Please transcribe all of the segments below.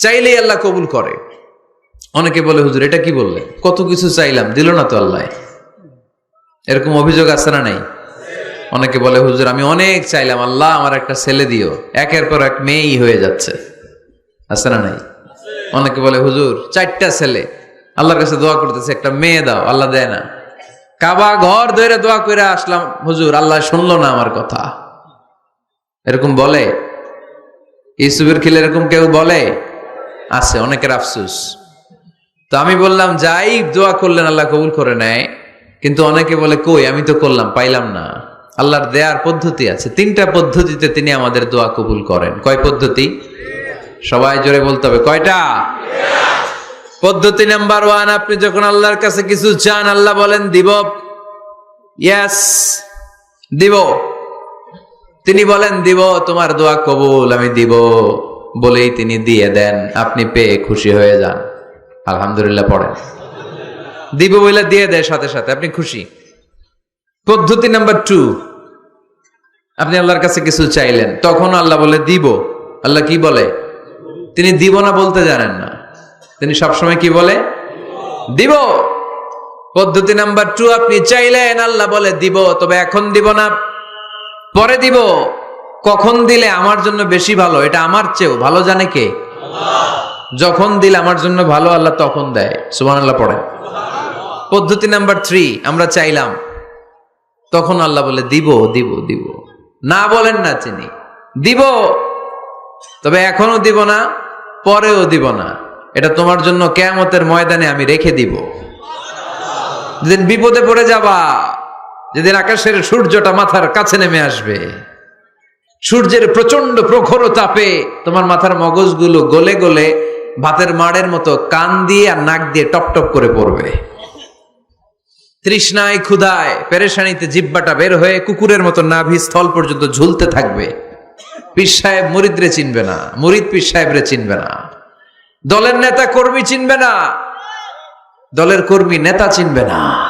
চাইলেই আল্লাহ কবুল করে। অনেকে বলে, হুজুর, এটা কি বললেন? কত কিছু চাইলাম, দিল না তো আল্লাহ। এরকম অভিযোগ আছে না নাই? অনেকে বলে, হুজুর, আমি অনেক চাইলাম, আল্লাহ আমার একটা ছেলে দিও। একের পর এক মেয়েই হয়ে যাচ্ছে। আছে না নাই? অনেকে বলে, হুজুর, চারটা ছেলে, আল্লাহর কাছে দোয়া করতেছে, একটা মেয়ে দাও, আল্লাহ দেয় না। কাবা ঘর ধরে দোয়া করে আসলাম, হুজুর, আল্লাহ শুনলো না আমার কথা। এরকম বলে? ইসুবের খিলে এরকম কেউ বলে? আছে, অনেকের আফসুস। তো আমি বললাম, যাই দোয়া করলেন, আল্লাহ কবুল করে নেয়। কিন্তু অনেকে বলে, কই, আমি তো করলাম, পাইলাম না। আল্লাহর দেয়ার পদ্ধতি আছে। তিনটা পদ্ধতিতে তিনি আমাদের দোয়া কবুল করেন। কয় পদ্ধতি? সবাই জোরে বলতে হবে, কয়টা? পদ্ধতি নাম্বার ওয়ান, আপনি যখন আল্লাহর কাছে কিছু চান, আল্লাহ বলেন, দিব। ইয়াস দিব। তিনি বলেন, দিব, তোমার দোয়া কবুল, আমি দিব। বলেই তিনি দিয়ে দেন, আপনি পেয়ে খুশি হয়ে যান। আলহামদুলিল্লাহ পড়েন। দিব বলে দিয়ে দেয় সাথে সাথে, আপনি খুশি। পদ্ধতি নাম্বার টু আপনি আল্লাহর কাছে কিছু চাইলেন, তখন আল্লাহ বলে, দিব। আল্লাহ কি বলে? তিনি দিব না বলতে জানেন না। তিনি সবসময় কি বলে? দিব। পদ্ধতি নাম্বার টু আপনি চাইলেন, আল্লাহ বলে, দিব। তবে এখন দিব না, পরে দিব। কখন দিলে আমার জন্য বেশি ভালো? এটা আমার চেয়েও। ভালো জানে কে? যখন দিলে আমার জন্য ভালো, আল্লাহ তখন দেয়। সুবান আল্লাহ পড়ে। পদ্ধতি নাম্বার থ্রি আমরা চাইলাম, তখন আল্লাহ বলে, দিব দিব দিব। না বলেন না চিনি দিব। তবে এখনও দিব না, পরেও দিব না। এটা তোমার জন্য কেয়ামতের ময়দানে আমি রেখে দিব। যেদিন বিপদে পড়ে যাবা, যেদিন আকাশের সূর্যটা মাথার কাছে নেমে আসবে। সূর্যের প্রচণ্ড প্রখর তাপে তোমার মাথার মগজগুলো গলে গলে ভাতের মাড়ের মতো কান দিয়ে আর নাক দিয়ে টপ টপ করে পড়বে। তৃষ্ণায় ক্ষুধায় পেরেশানিতে জিব্বাটা বের হয়ে কুকুরের মতো নাভি স্থল পর্যন্ত ঝুলতে থাকবে। পীর সাহেব মুরিদরে চিনবে না মরিদ মুরিদ পীর সাহেবরে চিনবে না। দলের নেতা কর্মী চিনবে না, দলের কর্মী নেতা চিনবে না।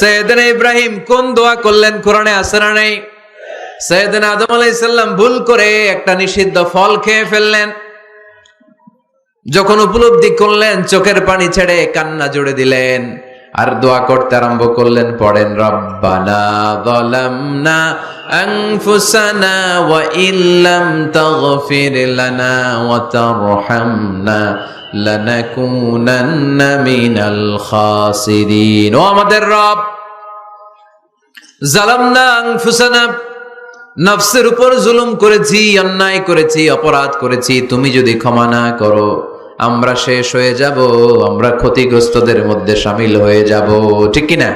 সৈয়দনা ইব্রাহিম কোন দোয়া করলেন? কোরআনে আছে না নাই? সৈয়দনা আদম আলাইসাল্লাম ভুল করে একটা নিষিদ্ধ ফল খেয়ে ফেললেন। যখন উপলব্ধি করলেন, চোখের পানি ছেড়ে কান্না জুড়ে দিলেন। আর দোয়া করতে আরম্ভ করলেন, পড়েন, রব্বানা ওয়া আমাদের রব নফসের উপর জুলুম করেছি, অন্যায় করেছি, অপরাধ করেছি, তুমি যদি ক্ষমা না করো, আমরা শেষ হয়ে যাব, আমরা ক্ষতিগ্রস্তদের মধ্যে সামিল হয়ে যাব। ঠিক কিনা?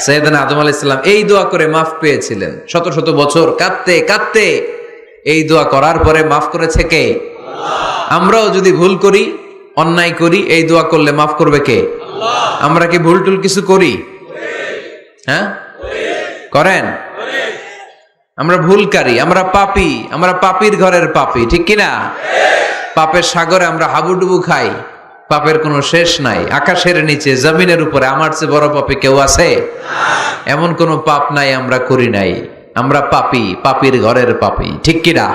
সৈয়দান আদম আলাইসাল্লাম এই দোয়া করে মাফ পেয়েছিলেন। শত শত বছর কাঁদতে কাঁদতে এই দোয়া করার পরে মাফ করেছে কে? আমরাও যদি ভুল করি অন্যায় করি এই দোয়া করলে মাফ করবে কে? আমরা কি ভুল টুল কিছু করি? হ্যাঁ? করেন? আমরা ভুলকারী আমরা পাপি আমরা পাপির ঘরের পাপি ঠিক কিনা? পাপের সাগরে আমরা হাবুডুবু খাই পাপের কোনো শেষ নাই আকাশের নিচে জমিনের উপরে আমার চেয়ে বড় পাপে কেউ আছে? এমন কোনো পাপ নাই আমরা করি নাই আমরা পাপি পাপির ঘরের পাপি ঠিক কিনা?